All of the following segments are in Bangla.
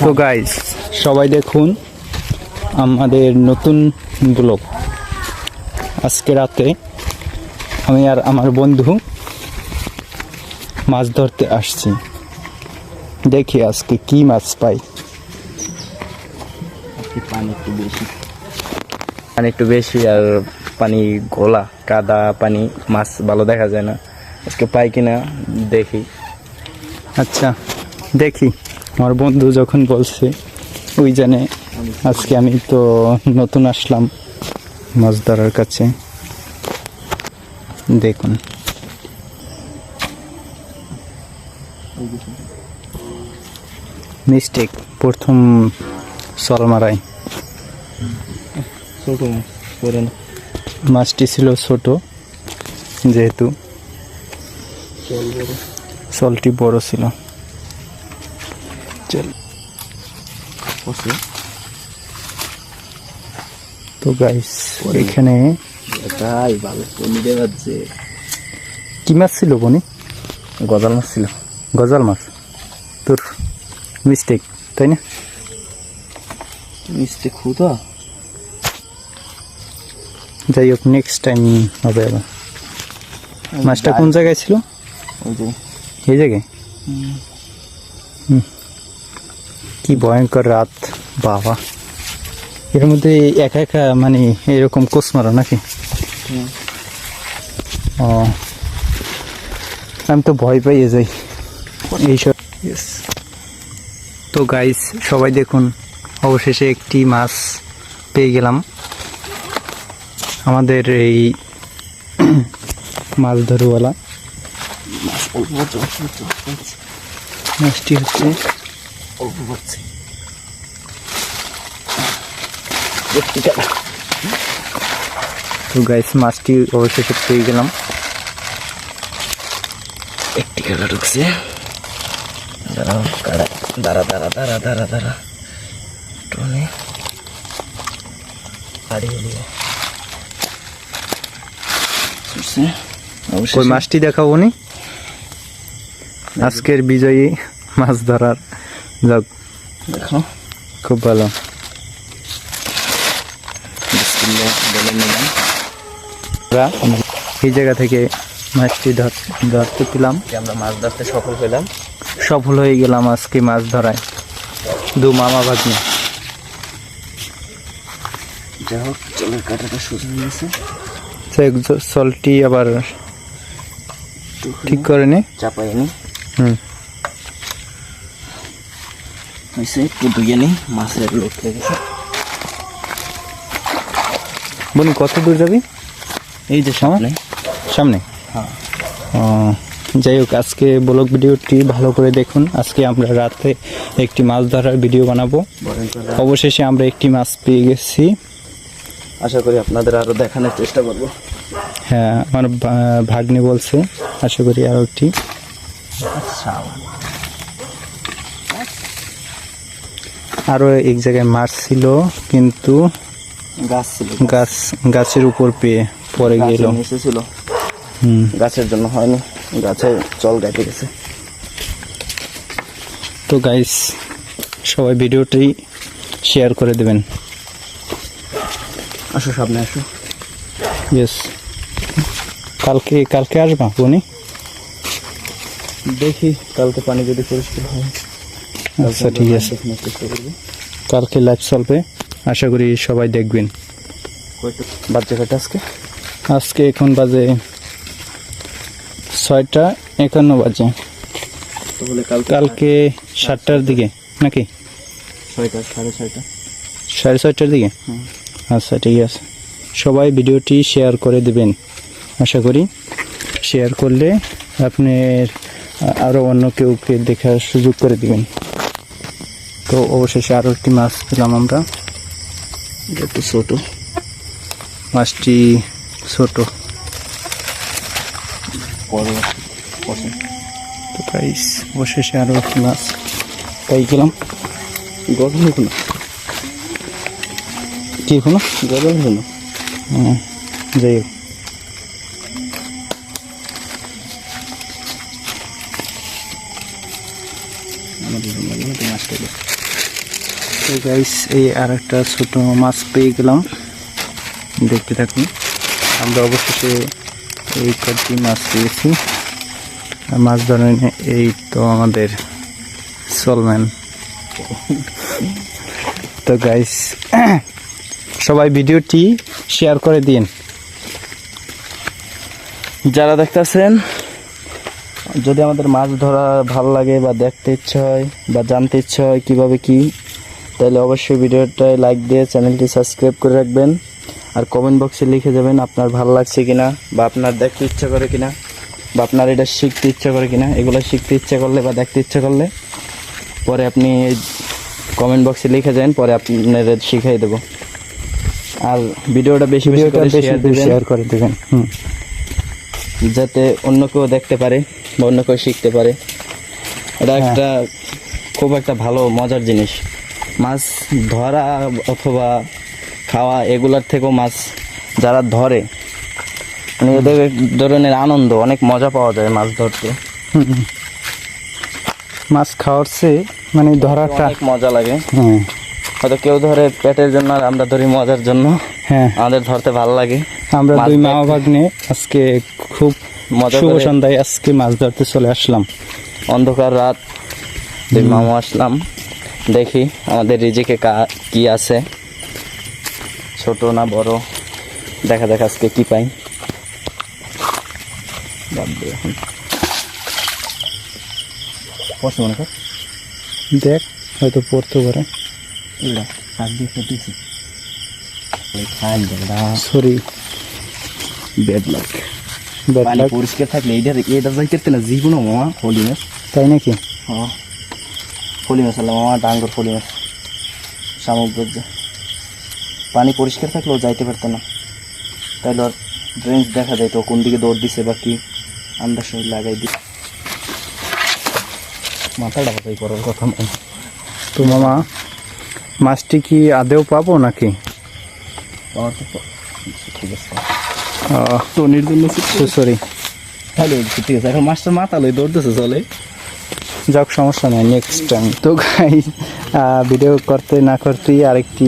তো গাইস সবাই দেখুন আমাদের নতুন ব্লগ আজকে রাতে আমি আর আমার বন্ধু মাছ ধরতে আসছি। দেখি আজকে কি মাছ পাই। পানি একটু বেশি। পানি একটু বেশি আর পানি গোলা কাদা পানি মাছ ভালো দেখা যায় না। আজকে পাই কিনা দেখি। আচ্ছা। দেখি। আমার বন্ধু যখন বলছে ওই জানে আজকে আমি তো নতুন আসলাম মাছ ধরার কাছে। দেখুন। মিস্টেক প্রথম সল মারাই মাছটি ছিল ছোট যেহেতু সলটি বড় ছিল। কষে তো গাইস এখানে তাই ভালো কমিতে পারছে কি মাছ ছিল বনি? গজাল মাছ ছিল। গজাল মাছ? তোর মিস্টেক তাই না? মিষ্টি খুদা। যাই হোক নেক্সট টাইম হবে আবার। মাছটা কোন জায়গায় ছিল? ওই যে। এই জায়গায়? হুম। কি ভয়ঙ্কর রাত বাবা। এর মধ্যে একা একা মানে এরকম কোষ মারো নাকি? ও। আমি তো ভয় পাইয়ে যাই। এইসব তো গাইস সবাই দেখুন অবশেষে একটি মাছ পেয়ে গেলাম। আমাদের এই মাছ ধরুওয়ালা। মাছটি হচ্ছে অল্প তো গাইস মাছটি অবশেষে পেয়ে গেলাম একটি কাটা ঢুকছে দাঁড়া দাঁড়া দাঁড়া দাঁড়া দাঁড়া টনে ওই মাছটি দেখাবো নি আজকের বিজয়ী মাছ ধরার যাক দেখো খুব ভালো আমরা এই জায়গা থেকে মাছটি ধর- ধরতে পেলাম। আমরা মাছ ধরতে সফল পেলাম সফল হয়ে গেলাম আজকে মাছ ধরায়। দু মামা ভাগ্নি। যাই হোক চলের কাটাটা সোজা সলটি আবার ঠিক করে নি। চাপাই নি। হুম। হয়েছে একটু ধুয়ে নি মাছের লেগেছে বনি কত দূর যাবি? এই যে সামনে। সামনে? হ্যাঁ। যাই হোক আজকে ব্লগ ভিডিওটি ভালো করে দেখুন। আজকে আমরা রাতে একটি মাছ ধরার ভিডিও বানাবো। অবশেষে আমরা একটি মাছ পেয়ে গেছি। আশা করি আপনাদের আরও দেখানোর চেষ্টা করব। হ্যাঁ আমার ভাগ্নে বলছে আশা করি আরও একটি। আচ্ছা। আরও এক জায়গায় মাছ ছিল কিন্তু গাছ ছিল। গাছ গাছের উপর পেয়ে পরে গেল। নিচে ছিল। গাছের জন্য হয়নি গাছে জল গাইতে গেছে। তো গাইস সবাই ভিডিওটি শেয়ার করে দেবেন। আসো সামনে আসো। ইয়েস কালকে কালকে আসবা বনি? দেখি কালকে পানি যদি পরিষ্কার হয়। আচ্ছা ঠিক আছে। কালকে লাইভ চলবে। আশা করি সবাই দেখবেন। কয়টা বাচ্চা কাটা আজকে? আজকে এখন বাজে ছয়টা একান্ন বাজে। কালকে কালকে সাতটার দিকে নাকি? ছয়টা সাড়ে ছয়টা। সাড়ে ছয়টার দিকে? আচ্ছা ঠিক আছে। সবাই ভিডিওটি শেয়ার করে দেবেন। আশা করি শেয়ার করলে আপনার আরও অন্য কেউকে দেখার সুযোগ করে দিবেন। তো অবশেষে আরও একটি মাছ পেলাম আমরা। একটু ছোট। মাছটি ছোট। তো গাইস অবশেষে আরও একটি মাছ পাই গেলাম। গরম হলো কি হলো? গরম হলো হ্যাঁ যাই হোক আমাদের তো গাইস এই আর একটা ছোট মাছ পেয়ে গেলাম। দেখতে থাকুন। আমরা অবশেষে এই কটি মাছ পেয়েছি। মাছ ধরেন, এই তো আমাদের সলম্যান তো গাইস সবাই ভিডিওটি শেয়ার করে দিন। যারা দেখতেছেন, যদি আমাদের মাছ ধরা ভালো লাগে বা দেখতে ইচ্ছে হয় বা জানতে ইচ্ছে হয় কীভাবে কি তাহলে অবশ্যই ভিডিওটায় লাইক দিয়ে চ্যানেলটি সাবস্ক্রাইব করে রাখবেন। আর কমেন্ট বক্সে লিখে যাবেন আপনার ভালো লাগছে কিনা বা আপনার দেখতে ইচ্ছা করে কিনা বা আপনার এটা শিখতে ইচ্ছা করে কিনা। এগুলো শিখতে ইচ্ছা করলে বা দেখতে ইচ্ছা করলে পরে আপনি কমেন্ট বক্সে লিখে যান পরে আপনাদের শিখাই দেবো। আর ভিডিওটা বেশি বেশি করে শেয়ার দিবেন। শেয়ার করে দেবেন যাতে অন্য কেউ দেখতে পারে বা অন্য কেউ শিখতে পারে। এটা হ্যাঁ। একটা খুব একটা ভালো মজার জিনিস। মাছ ধরা অথবা খাওয়া এগুলার থেকেও মাছ যারা ধরে মানে এদের এক ধরনের আনন্দ অনেক মজা পাওয়া যায় মাছ ধরতে। মাছ খাওয়ার চেয়ে মানে ধরাটা অনেক মজা লাগে। হ্যাঁ। হয়তো কেউ ধরে পেটের জন্য আর আমরা ধরি মজার জন্য। হ্যাঁ। আমাদের ধরতে ভালো লাগে। আমরা দুই মা ভাগ্নে আজকে খুব মজা শুভ সন্ধ্যায় আজকে মাছ ধরতে চলে আসলাম। অন্ধকার রাত দুই মামু আসলাম। দেখি আমাদের রিজিকে কা- কি আছে। ছোট না বড়? দেখা যাক আজকে কি পাই। এখন। মনে কর। দেখ হয়তো পড়তে পারে। Sorry bad luck bad luck পরিষ্কার থাকলে এইটা এইটা যাই কেটে না জীবনও মামা হলি মাছ তাই নাকি? হ্যাঁ। ফলি মাছ আল্লাহ মামা ডাঙ্গর ফলি মাছ। সামুদ্রের যে পানি পরিষ্কার থাকলেও যাইতে পারতো না। তাইলে ওর রেঞ্জ দেখা যায় তো কোন দিকে দৌড় দিছে বা কি। আন্দাজ লাগাই দি মাথাটা কথাই করার কথা নয়। তো মামা মাছটি কি আদেও পাবো নাকি? তো ঠিক আছে। তো তো সরি হ্যালো ঠিক আছে এখন মাছটা মাথা লই দৌড়তেছে চলে। যাক সমস্যা নেই নেক্সট টাইম তো গাই ভিডিও করতে না করতেই আরেকটি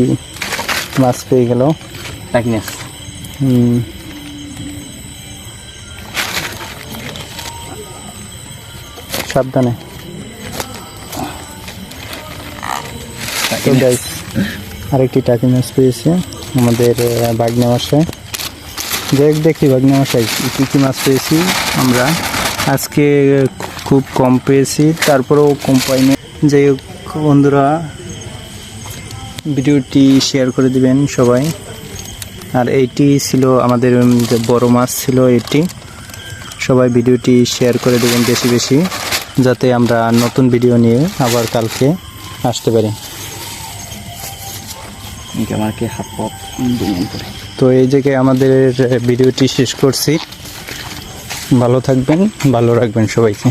মাছ পেয়ে গেল। হুম। সাবধানে। তো গাইস আরেকটি টাকি মাছ পেয়েছি আমাদের বাগনা মাসায় দেখ দেখি বাগনা মাসায় কী কী মাছ পেয়েছি আমরা। আজকে খুব কম পেয়েছি। তারপরেও কম পাইনি যাই হোক বন্ধুরা ভিডিওটি শেয়ার করে দিবেন সবাই। আর এইটি ছিল আমাদের যে বড় মাছ ছিল এটি সবাই ভিডিওটি শেয়ার করে দেবেন বেশি বেশি যাতে আমরা নতুন ভিডিও নিয়ে আবার কালকে আসতে পারি। আমাকে হাত তো এই জায়গায় আমাদের ভিডিওটি শেষ করছি। ভালো থাকবেন ভালো রাখবেন সবাইকে।